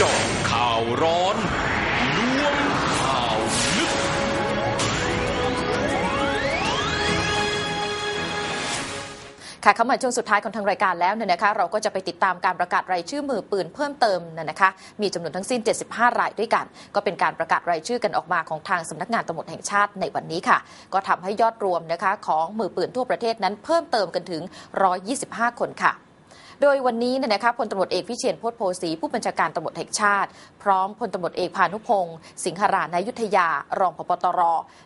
จาะข่าวร้อนล้วงข่าวลึก ค่ะเข้ามาช่วงสุดท้ายของทางรายการแล้วเนี่ยนะคะ เราก็จะไปติดตามการประกาศรายชื่อมือปืนเพิ่มเติมนะนะคะ มีจำนวนทั้งสิ้น 75 รายด้วยกัน ก็เป็นการประกาศรายชื่อกันออกมาของทางสำนักงานตำรวจแห่งชาติในวันนี้ค่ะ ก็ทำให้ยอดรวมนะคะของมือปืนทั่วประเทศนั้นเพิ่มเติมกันถึง 125 คนค่ะ โดยวันนี้เนี่ยนะคะพลตำรวจเอกวิเชียนโพธิ์โพสีผู้บัญชาการตำรวจแห่งชาติ พร้อมพลตำรวจเอกพานุพงศ์สิงหรานายุทธยา รองพบตร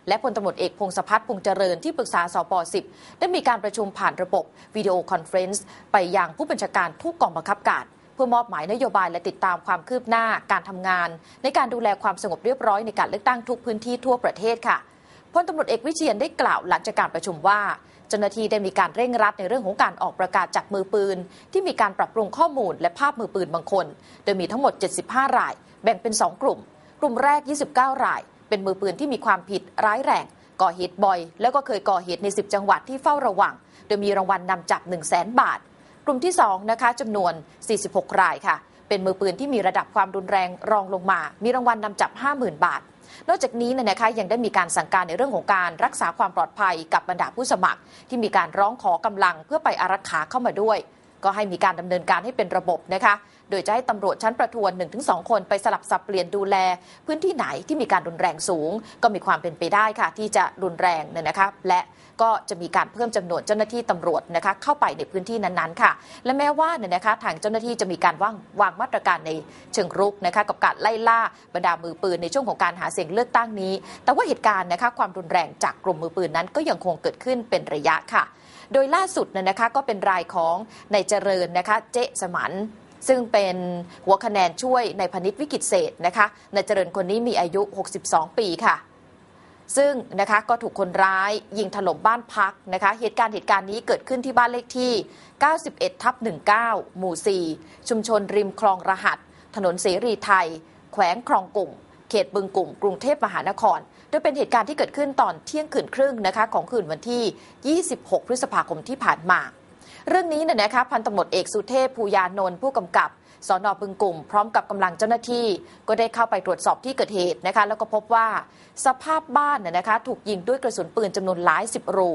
และพลตำรวจเอกพงศพัฒน์พงษ์เจริญที่ปรึกษาสป 10 ได้มีการประชุมผ่านระบบวิดีโอคอนเฟรนซ์ไปยังผู้บัญชาการทุกกองบังคับการเพื่อมอบหมายนโยบายและติดตามความคืบหน้าการทำงาน ในการดูแลความสงบเรียบร้อยในการเลือกตั้งทุกพื้นที่ทั่วประเทศค่ะ พลตำรวจเอกวิเชียนได้กล่าวหลังจากการประชุมว่าเจ้าหน้าที่ได้มีการเร่งรัดในเรื่องของการออกประกาศจับมือปืน ที่มีการปรับปรุงข้อมูลและภาพมือปืนบางคน โดยมีทั้งหมด 75 ราย แบ่งเป็น 2 กลุ่ม กลุ่มแรก 29 ราย เป็นมือปืนที่มีความผิดร้ายแรง ก่อเหตุบ่อย แล้วก็เคยก่อเหตุใน 10 จังหวัดที่เฝ้าระวัง โดยมีรางวัลนำจับ 1 0 0 0 0แบาท กลุ่มที่2นะคะจำนวน 46 รายค่ะ เป็นมือปืนที่มีระดับความรุนแรงรองลงมา มีรางวัลนำจับ 50,000 บาท นอกจากนี้เนี่ยนะคะยังได้มีการสั่งการในเรื่องของการรักษาความปลอดภัยกับบรรดาผู้สมัคร ที่มีการร้องขอกำลังเพื่อไปอารักขาเข้ามาด้วย ก็ให้มีการดำเนินการให้เป็นระบบนะคะ โดยจะให้ตำรวจชั้นประทวน 1-2 คนไปสลับสับเปลี่ยนดูแล พื้นที่ไหนที่มีการรุนแรงสูง ก็มีความเป็นไปได้ค่ะ ที่จะรุนแรงเนี่ยนะคะและก็จะมีการเพิ่มจำนวนเจ้าหน้าที่ตำรวจนะคะเข้าไปในพื้นที่นั้นๆค่ะ และแม้ว่าเนี่ยนะคะทางเจ้าหน้าที่จะมีการวางวางมาตรการในเชิงรุกนะคะกับการไล่ล่าบรรดามือปืนในช่วงของการหาเสียงเลือกตั้งนี้ แต่ว่าเหตุการณ์นะคะความรุนแรงจากกลุ่มมือปืนนั้นก็ยังคงเกิดขึ้นเป็นระยะค่ะ โดยล่าสุดเนี่ยนะคะก็เป็นรายของนายเจริญนะคะเจ๊สมัน ซึ่งเป็นหัวคะแนนช่วยในพนิษวิกิตเศษนะคะนายเจริญคนนี้มีอายุ 62 ปีค่ะ ซึ่งนะคะก็ถูกคนร้ายยิงถล่มบ้านพักนะคะเหตุการณ์เหตุการณ์นี้เกิดขึ้นที่บ้านเลขที่ 91ทับ19 หมู่ 4 ชุมชนริมคลองรหัส ถนนเสรีไทย แขวงคลองกุ่งเขตบึงกุ่งกรุงเทพมหานคร โดยเป็นเหตุการณ์ที่เกิดขึ้นตอนเที่ยงคืนครึ่งนะคะของคืนวันที่ 26 พฤษภาคมที่ผ่านมา เรื่องนี้เนี่ยนะคะพันตำรวจเอกสุเทพภูยานนท์ผู้กำกับสอนอบึงกลุ่ม พร้อมกับกำลังเจ้าหน้าที่ ก็ได้เข้าไปตรวจสอบที่เกิดเหตุนะคะแล้วก็พบว่าสภาพบ้านเนี่ยนะคะถูกยิงด้วยกระสุนปืนจำนวนหลายสิบรู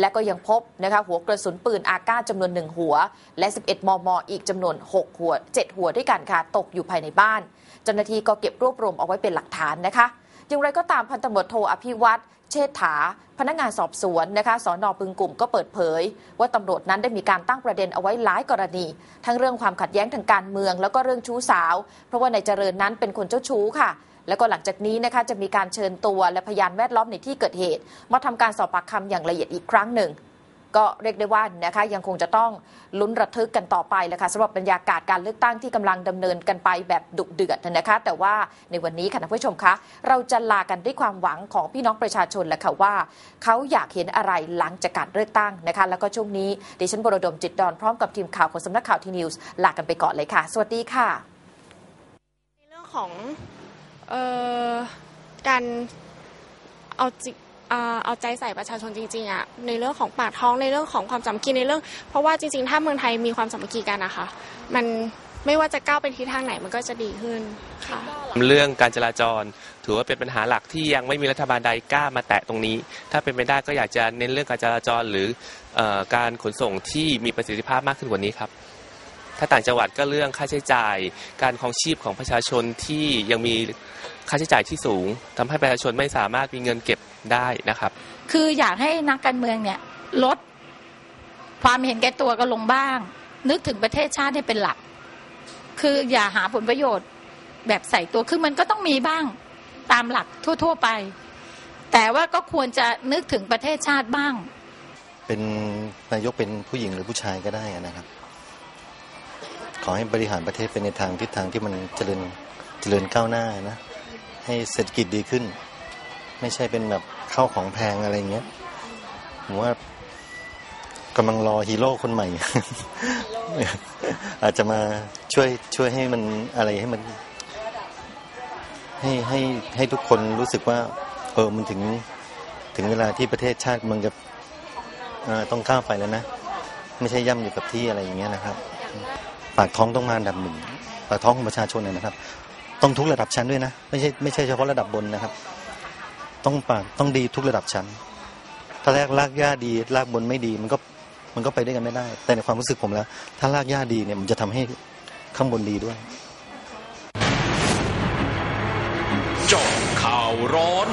และก็ยังพบนะคะหัวกระสุนปืนอาก้าจำนวนหนึ่งหัว และ 11 มม อีกจำนวน 6 หัว 7 หัวด้วยกันค่ะตกอยู่ภายในบ้าน เจ้าหน้าที่ก็เก็บรวบรวมเอาไว้เป็นหลักฐานนะคะอย่างไรก็ตามพันตำรวจโทอภิวัตร เชษฐา พนักงานสอบสวนนะคะสอนอบึงกลุ่มก็เปิดเผย ว่าตำรวจนั้นได้มีการตั้งประเด็นเอาไว้หลายกรณี ทั้งเรื่องความขัดแย้งทางการเมือง แล้วก็เรื่องชู้สาว เพราะว่าในายเจริญนั้นเป็นคนเจ้าชู้ค่ะแล้วก็หลังจากนี้นะคะจะมีการเชิญตัวและพยานแวดล้อมในที่เกิดเหตุ มาทำการสอบปากคำอย่างละเอียดอีกครั้งหนึ่ง ก็เรียกได้ว่านะคะยังคงจะต้องลุ้นระทึกกันต่อไปแหละค่ะสำหรับบรรยากาศการเลือกตั้งที่กำลังดำเนินกันไปแบบดุเดือดนะคะ แต่ว่าในวันนี้ค่ะท่านผู้ชมคะ เราจะลากันด้วยความหวังของพี่น้องประชาชนแหละค่ะว่าเขาอยากเห็นอะไรหลังจากการเลือกตั้งนะคะ แล้วก็ช่วงนี้ดิฉันบรดมจิตดอนพร้อมกับทีมข่าวของสำนักข่าวทีนิวส์ลากันไปก่อนเลยค่ะ สวัสดีค่ะในเรื่องของออการเอาจิอ่า เอาใจใส่ประชาชนจริงๆอะในเรื่องของปากท้องในเรื่องของความสามัคคีในเรื่อง เพราะว่าจริงๆ ถ้าเมืองไทยมีความสามัคคีกันนะคะมันไม่ว่าจะก้าวไปทิศทางไหนมันก็จะดีขึ้นค่ะเรื่องการจราจร ถือว่าเป็นปัญหาหลักที่ยังไม่มีรัฐบาลใดกล้ามาแตะตรงนี้ ถ้าเป็นไปได้ก็อยากจะเน้นเรื่องการจราจรหรือออการขนส่งที่มีประสิทธิภาพมากขึ้นกว่านี้ครับถ้าต่างจังหวัดก็เรื่องค่าใช้จ่าย การครองชีพของประชาชนที่ยังมีค่าใช้จ่ายที่สูงทำให้ประชาชนไม่สามารถมีเงินเก็บ ได้นะครับ คืออยากให้นักการเมืองเนี่ย ลดความเห็นแก่ตัวกันลงบ้าง นึกถึงประเทศชาติให้เป็นหลัก คืออย่าหาผลประโยชน์แบบใส่ตัวคือมันก็ต้องมีบ้างตามหลักทั่ว ๆไป แต่ว่าก็ควรจะนึกถึงประเทศชาติบ้าง เป็นนายกเป็นผู้หญิงหรือผู้ชายก็ได้นะครับ ขอให้บริหารประเทศเป็นในทางทิศทางที่มันเจริญเจริญก้าวหน้านะ ให้เศรษฐกิจดีขึ้น ไม่ใช่เป็นแบบ เข้าของแพงอะไรเงี้ยผมว่ากำลังรอฮีโร่คนใหม่ อาจจะมาช่วยช่วยให้มันอะไรให้มัน ให้ให้ให้ทุกคนรู้สึกว่า เออมันถึงถึงเวลาที่ประเทศชาติมันจะต้องก้าวไปแล้วนะ ไม่ใช่ย่ำอยู่กับที่อะไรอย่างเงี้ยนะครับปากท้องต้องมาดับหนึ่งปากท้องของประชาชนเนยนะครับ ต้องทุกระดับชั้นด้วยนะ ไม่ใช่ไม่ใช่เฉพาะระดับบนนะครับ ต้องปากต้องดีทุกระดับชั้น ถ้าแรกลากหญ้าดีลากบนไม่ดีมันก็มันก็ไปด้วยกันไม่ได้ แต่ในความรู้สึกผมแล้ว ถ้าลากหญ้าดีเนี่ยมันจะทำให้ข้างบนดีด้วยจาะข่าวร้อน